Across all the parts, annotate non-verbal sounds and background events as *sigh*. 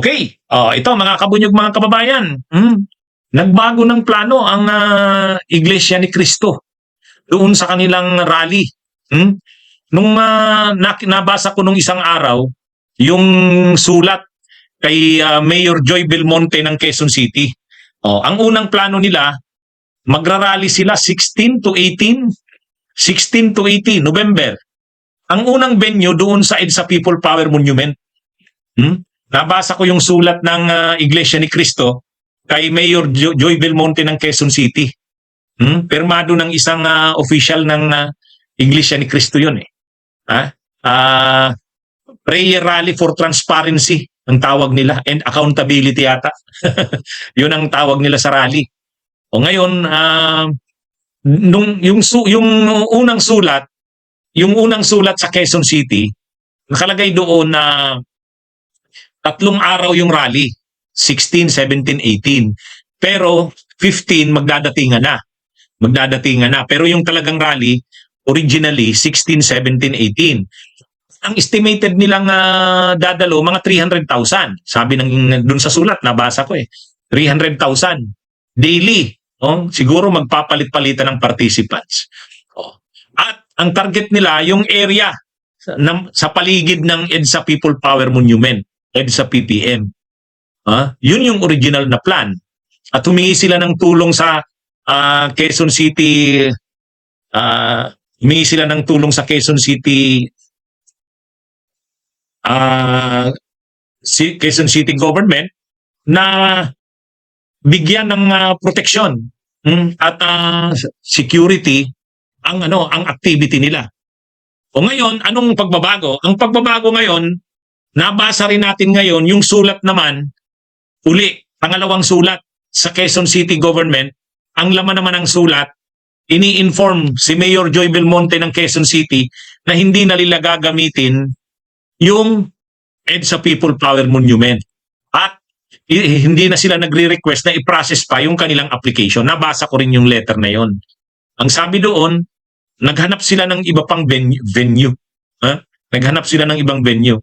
Okay, oh, ito mga kabunyog mga kababayan. Hmm. Nagbago ng plano ang ah, Iglesia ni Cristo doon sa kanilang rally. Hmm? Nung nak- nabasa ko nung isang araw, yung sulat kay ah, Mayor Joy Belmonte ng Quezon City. Oh, ang unang plano nila, magrarally sila 16 to 18, 16 to 18 November. Ang unang venue doon sa EDSA People Power Monument. Hmm? Nabasa ko yung sulat ng ah, Iglesia ni Cristo kay Mayor Jo- Joy Belmonte ng Quezon City. Hmm? Permado ng isang ah, official ng ah, Iglesia ni Cristo yun eh. Ha? Ah, prayer rally for transparency ang tawag nila and accountability yata. *laughs* yun ang tawag nila sa rally. O ngayon ah, nung yung su- yung unang sulat, yung unang sulat sa Quezon City, nakalagay doon na tatlong araw yung rally. 16, 17, 18. Pero 15 magdadatingan na. Magdadatingan na. Pero yung talagang rally, originally 16, 17, 18. Ang estimated nilang ah, dadalo, mga 300,000. Sabi ng dun sa sulat, nabasa ko eh. 300,000 daily. Oh, siguro magpapalit-palitan ng participants. Oh. At ang target nila, yung area nam- sa paligid ng EDSA People Power Monument, EDSA PPM. Ah, yun yung original na plan. At humingi sila ng tulong sa ah, Quezon City ah humingi sila ng tulong sa Quezon City ah si Quezon City government na bigyan ng ah, proteksyon mm, at ah, security ang ano ang activity nila. O ngayon, anong pagbabago? Ang pagbabago ngayon, nabasa rin natin ngayon yung sulat naman uli, pangalawang sulat sa Quezon City government, ang laman naman ng sulat, ini-inform si Mayor Joy Belmonte ng Quezon City na hindi na nila gagamitin yung EDSA People Power Monument. At hindi na sila nagre-request na i-process pa yung kanilang application. Nabasa ko rin yung letter na yon. Ang sabi doon, naghanap sila ng iba pang venue. venue. Ha? Naghanap sila ng ibang venue.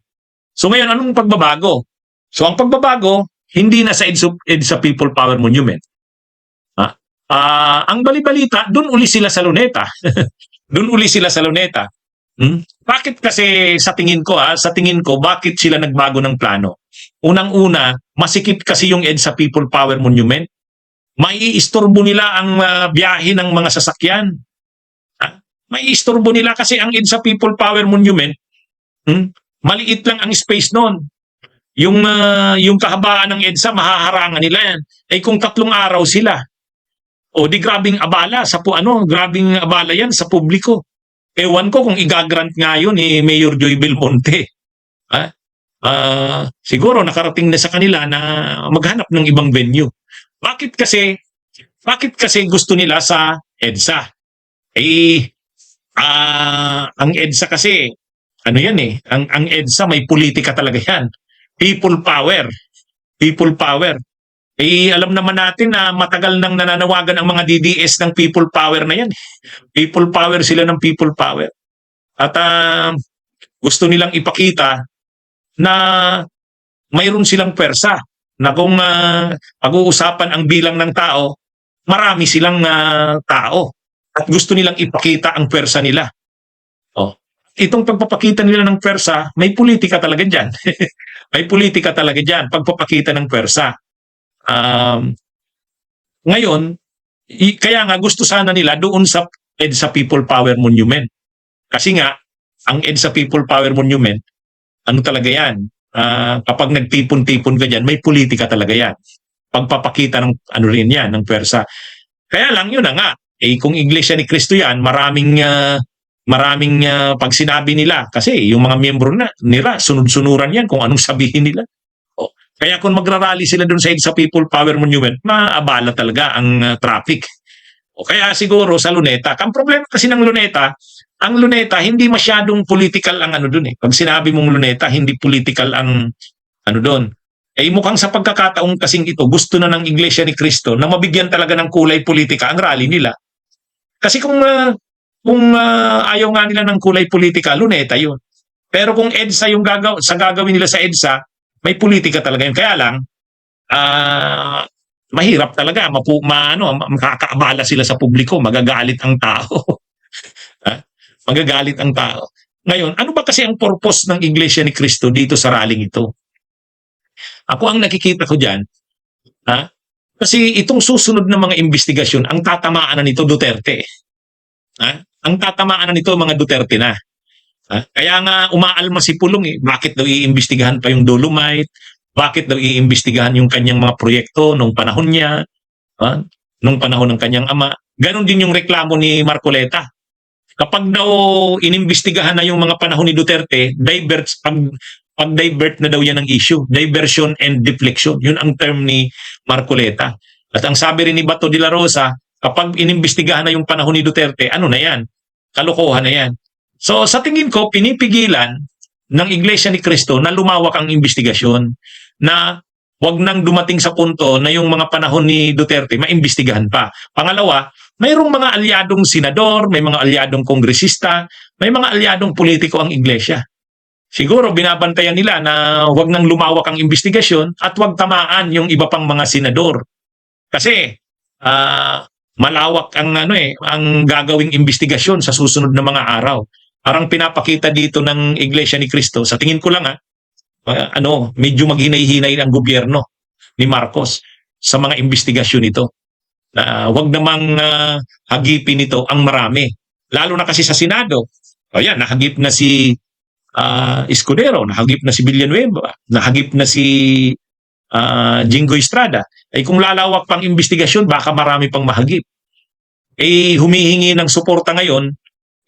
So ngayon, anong pagbabago? So ang pagbabago, hindi na sa EDSA, EDSA People Power Monument. Ha? Ah, ang balibalita, doon uli sila sa Luneta. *laughs* doon uli sila sa Luneta. Hmm? Bakit kasi sa tingin ko ha, sa tingin ko bakit sila nagbago ng plano? Unang-una, masikip kasi yung EDSA People Power Monument. Maiistorbo nila ang ah, biyahe ng mga sasakyan. Ha? Maiistorbo nila kasi ang EDSA People Power Monument, hmm? Maliit lang ang space noon yung ah, yung kahabaan ng EDSA mahaharangan nila yan. Eh kung tatlong araw sila. O di grabing abala sa pu ano, grabing abala yan sa publiko. Ewan ko kung igagrant nga yun ni Mayor Joy Belmonte. Ah, siguro nakarating na sa kanila na maghanap ng ibang venue. Bakit kasi bakit kasi gusto nila sa EDSA? Eh ah ang EDSA kasi ano yan eh, ang ang EDSA may politika talaga yan people power. People power. Eh, alam naman natin na matagal nang nananawagan ang mga DDS ng people power na yan. People power sila ng people power. At ah, gusto nilang ipakita na mayroon silang pwersa na kung ah, pag-uusapan ang bilang ng tao, marami silang ah, tao. At gusto nilang ipakita ang pwersa nila. Oh. Itong pagpapakita nila ng pwersa, may politika talaga dyan. *laughs* may politika talaga dyan, pagpapakita ng pwersa. Um, ngayon, kaya nga gusto sana nila doon sa EDSA People Power Monument. Kasi nga, ang EDSA People Power Monument, ano talaga yan? Ah, kapag nagtipon-tipon ka dyan, may politika talaga yan. Pagpapakita ng ano rin yan, ng pwersa. Kaya lang, yun na nga. Eh, kung Iglesia ni Cristo yan, maraming ah, maraming ah, pag sinabi nila kasi yung mga miyembro na nila sunod-sunuran yan kung anong sabihin nila. O, kaya kung magrarally sila doon sa sa People Power Monument, maabala talaga ang ah, traffic. O kaya siguro sa Luneta, ang problema kasi ng Luneta, ang Luneta hindi masyadong political ang ano doon eh. Pag sinabi mong Luneta, hindi political ang ano doon. Eh mukhang sa pagkakataong kasing ito, gusto na ng Iglesia ni Cristo na mabigyan talaga ng kulay politika ang rally nila. Kasi kung ah, kung ah, ayaw nga nila ng kulay politika, luneta yun. Pero kung EDSA yung gagaw sa gagawin nila sa EDSA, may politika talaga yun. Kaya lang, ah, mahirap talaga. Mapu, ma, ano, makakaabala sila sa publiko. Magagalit ang tao. *laughs* Magagalit ang tao. Ngayon, ano ba kasi ang purpose ng Iglesia ni Cristo dito sa rallying ito? Ako ang nakikita ko dyan, ha? kasi itong susunod na mga investigasyon, ang tatamaan na nito Duterte. Ha? Ang tatamaan na nito mga Duterte na. Ha? Kaya nga umaalma si Pulong eh. Bakit daw iimbestigahan pa yung Dolomite? Bakit daw iimbestigahan yung kanyang mga proyekto nung panahon niya? Ha? Nung panahon ng kanyang ama? Ganon din yung reklamo ni Marcoleta. Kapag daw inimbestigahan na yung mga panahon ni Duterte, divert, pag, pag-divert na daw yan ng issue. Diversion and deflection. Yun ang term ni Marcoleta. At ang sabi rin ni Bato de la Rosa, kapag inimbestigahan na yung panahon ni Duterte, ano na yan? Kalokohan na yan. So sa tingin ko, pinipigilan ng Iglesia ni Cristo na lumawak ang investigasyon na wag nang dumating sa punto na yung mga panahon ni Duterte maimbestigahan pa. Pangalawa, mayroong mga alyadong senador, may mga alyadong kongresista, may mga alyadong politiko ang Iglesia. Siguro binabantayan nila na wag nang lumawak ang investigasyon at wag tamaan yung iba pang mga senador. Kasi ah, malawak ang ano eh, ang gagawing investigasyon sa susunod na mga araw. Parang pinapakita dito ng Iglesia ni Cristo, sa tingin ko lang ha, ah, ano, medyo maghinay-hinay ang gobyerno ni Marcos sa mga investigasyon nito. Na wag namang ah, hagipin ito ang marami. Lalo na kasi sa Senado. O yan, nahagip na si ah, Escudero, nahagip na si Villanueva, nahagip na si ah, Jingo Estrada. Eh kung lalawak pang investigasyon, baka marami pang mahagip. Eh humihingi ng suporta ngayon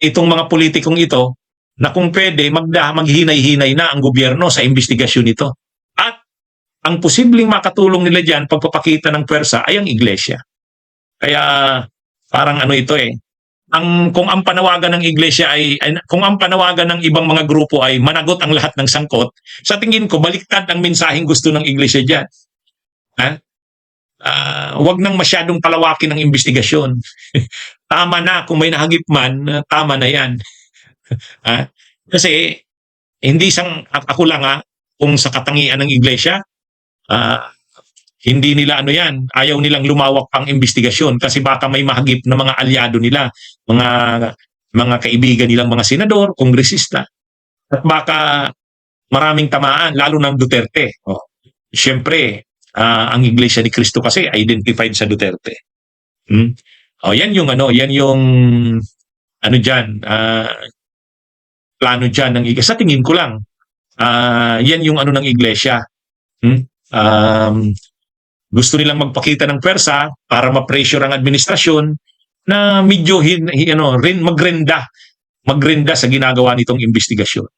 itong mga politikong ito na kung pwede magda, maghinay-hinay na ang gobyerno sa investigasyon nito. At ang posibleng makatulong nila diyan pagpapakita ng pwersa ay ang iglesia. Kaya parang ano ito eh. Ang kung ang panawagan ng iglesia ay, ay kung ang panawagan ng ibang mga grupo ay managot ang lahat ng sangkot, sa tingin ko baliktad ang mensaheng gusto ng iglesia diyan. Ha? Ah, wag nang masyadong palawakin ang investigasyon. *laughs* tama na kung may nahagip man, uh, tama na 'yan. *laughs* ha? Kasi hindi sang ako lang ha, kung sa katangian ng iglesia, ah, hindi nila ano 'yan, ayaw nilang lumawak pang investigasyon kasi baka may mahagip na mga alyado nila, mga mga kaibigan nilang mga senador, kongresista. At baka maraming tamaan lalo ng Duterte. Oh. Siyempre, ah, ang Iglesia ni Cristo kasi identified sa Duterte. Hmm? Oh, yan yung ano, yan yung ano diyan, ah, plano diyan ng Iglesia. Sa tingin ko lang, ah, yan yung ano ng Iglesia. Hmm? Um, gusto nilang magpakita ng pwersa para ma-pressure ang administrasyon na medyo hin, hin- ano, rin magrenda magrenda sa ginagawa nitong investigasyon.